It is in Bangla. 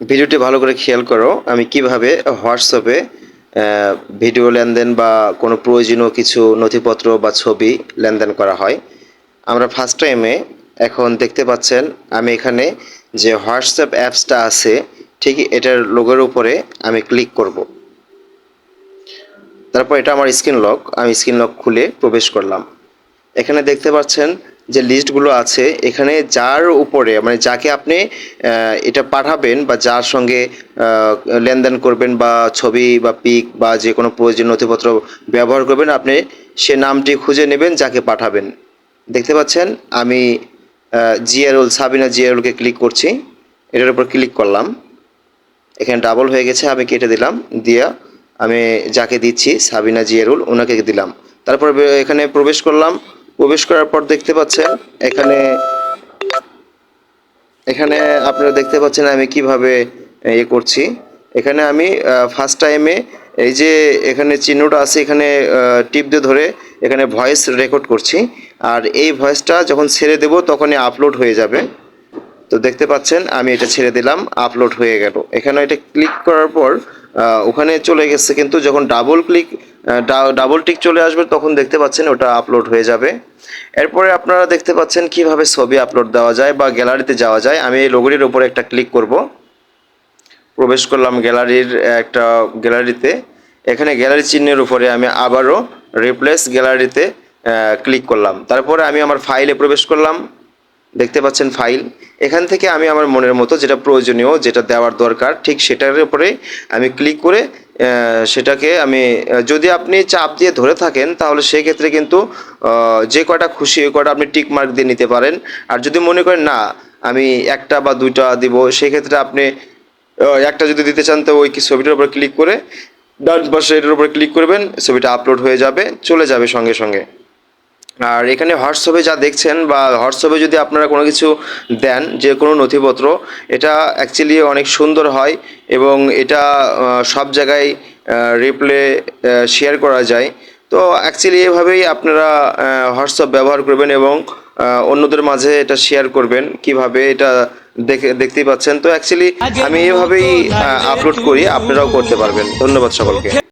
ভিডিওটি ভালো করে খেয়াল করো। আমি কীভাবে হোয়াটসঅ্যাপে ভিডিও লেনদেন বা কোনো প্রয়োজনীয় কিছু নথিপত্র বা ছবি লেনদেন করা হয়। আমরা ফার্স্ট টাইমে এখন দেখতে পাচ্ছেন, আমি এখানে যে হোয়াটসঅ্যাপ অ্যাপসটা আছে, ঠিক এটার লোগোর উপরে আমি ক্লিক করব। তারপর এটা আমার স্ক্রিন লক আমি স্ক্রিন লক খুলে প্রবেশ করলাম। এখানে দেখতে পাচ্ছেন যে লিস্টগুলো আছে, এখানে যার উপরে মানে যাকে আপনি এটা পাঠাবেন বা যার সঙ্গে লেনদেন করবেন বা ছবি বা পিক বা যে কোনো প্রয়োজনীয় নথিপত্র ব্যবহার করবেন, আপনি সে নামটি খুঁজে নেবেন, যাকে পাঠাবেন। দেখতে পাচ্ছেন? আমি জিয়ারুল সাবিনা জিয়ারুলকে ক্লিক করছি। এটার উপর ক্লিক করলাম। এখানে ডাবল হয়ে গেছে, আমি কেটে দিলাম। দিয়া আমি যাকে দিচ্ছি, সাবিনা জিয়ারুল ওনাকে দিলাম। তারপর এখানে প্রবেশ করলাম। প্রবেশ করার পর দেখতে পাচ্ছেন এখানে এখানে আপনারা দেখতে পাচ্ছেন আমি কীভাবে ইয়ে করছি। এখানে আমি ফার্স্ট টাইমে এই যে এখানে চিহ্নটা আছে, এখানে টিপ দিয়ে ধরে এখানে ভয়েস রেকর্ড করছি। আর এই ভয়েসটা যখন ছেড়ে দেব তখনই আপলোড হয়ে যাবে। তো দেখতে পাচ্ছেন আমি এটা ছেড়ে দিলাম আপলোড হয়ে গেল। এখানে এটা ক্লিক করার পর ওখানে চলে গেছে, কিন্তু যখন ডাবল ক্লিক ডাবল টিক চলে আসবে, তখন দেখতে পাচ্ছেন ওটা আপলোড হয়ে যাবে। এরপরে আপনারা দেখতে পাচ্ছেন কীভাবে ছবি আপলোড দেওয়া যায় বা গ্যালারিতে যাওয়া যায়। আমি এই লোগোটির উপরে একটা ক্লিক করব। প্রবেশ করলাম গ্যালারির একটা গ্যালারিতে এখানে গ্যালারি চিহ্নের উপরে আমি আবারও রিপ্লেস গ্যালারিতে ক্লিক করলাম। তারপরে আমি আমার ফাইলে প্রবেশ করলাম। দেখতে পাচ্ছেন ফাইল এখান থেকে আমি আমার মনের মতো যেটা প্রয়োজনীয়, যেটা দেওয়ার দরকার, ঠিক সেটার উপরে আমি ক্লিক করে সেটাকে আমি যদি আপনি চাপ দিয়ে ধরে থাকেন, তাহলে সেক্ষেত্রে কিন্তু যে কয়টা খুশি, ওই কয়টা আপনি টিক মার্ক দিয়ে নিতে পারেন। আর যদি মনে করেন, না, আমি একটা বা দুইটা দিব, সেক্ষেত্রে আপনি একটা যদি দিতে চান, তো ওই ছবিটার উপর ক্লিক করে, ডান পাশে এটার উপর ক্লিক করবেন, ছবিটা আপলোড হয়ে যাবে, চলে যাবে সঙ্গে সঙ্গে। আর এখানে হোয়াটসঅ্যাপে যা দেখছেন বা হোয়াটসঅ্যাপে যদি আপনারা কোনো কিছু দেন, যে কোনো নথিপত্র, এটা অ্যাকচুয়ালি অনেক সুন্দর হয় এবং এটা সব জায়গায় রিপ্লে শেয়ার করা যায়। তো অ্যাকচুয়ালি এভাবেই আপনারা হোয়াটসঅ্যাপ ব্যবহার করবেন এবং অন্যদের মাঝে এটা শেয়ার করবেন কীভাবে এটা দেখে, দেখতেই পাচ্ছেন। তো অ্যাকচুয়ালি আমি এভাবেই আপলোড করি, আপনারাও করতে পারবেন। ধন্যবাদ সকলকে।